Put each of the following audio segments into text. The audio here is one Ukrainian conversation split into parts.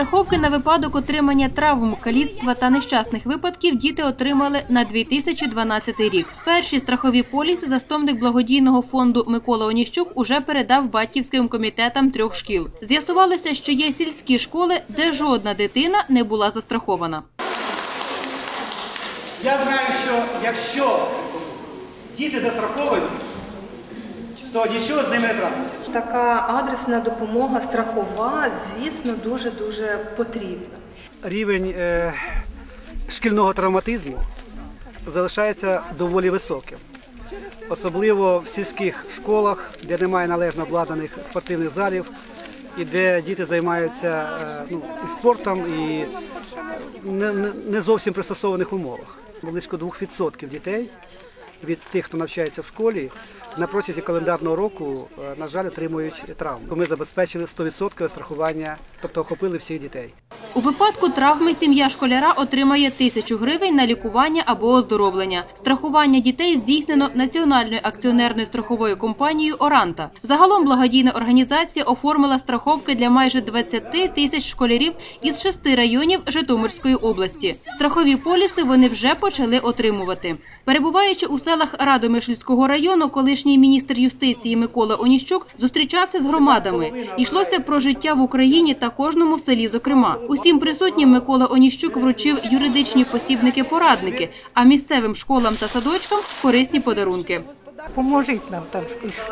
Страховки на випадок отримання травм, каліцтва та нещасних випадків діти отримали на 2012 рік. Перші страхові поліси засновник благодійного фонду Микола Оніщук уже передав батьківським комітетам трьох шкіл. З'ясувалося, що є сільські школи, де жодна дитина не була застрахована. Я знаю, що якщо діти застраховані, то нічого з ними не трапиться. Така адресна допомога страхова, звісно, дуже дуже потрібна. Рівень е, шкільного травматизму залишається доволі високим. Особливо в сільських школах, де немає належно обладнаних спортивних залів, і де діти займаються е, ну, і спортом, і не, не- не зовсім пристосованих умовах. Близько 2% дітей від тих, хто навчається в школі, на протязі календарного року, е, на жаль, отримують травму. Ми забезпечили 100% страхування, тобто охопили всіх дітей. У випадку травми сім'я школяра отримає тисячу гривень на лікування або оздоровлення. Страхування дітей здійснено Національною акціонерною страховою компанією Оранта. Загалом благодійна організація оформила страховки для майже 20 тисяч школярів із шести районів Житомирської області. Страхові поліси вони вже почали отримувати. Перебуваючи у селах Радомишльського району, колишній міністр юстиції Микола Оніщук зустрічався з громадами. Йшлося про життя в Україні та кожному селі. Зокрема, усім присутнім Микола Оніщук вручив юридичні посібники-порадники, а місцевим школам та садочкам корисні подарунки. Поможіть нам там,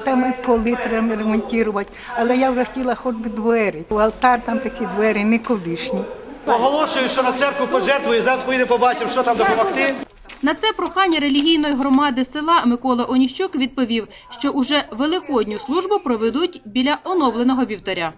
там і поли треба ремонтувати. Але я вже хотіла хоч би двері. У алтар там такі двері не колишні. Оголошую, що на церкву пожертвую, зараз поїдемо побачимо, що там допомогти. На це прохання релігійної громади села Микола Оніщук відповів, що уже великодню службу проведуть біля оновленого вівтаря.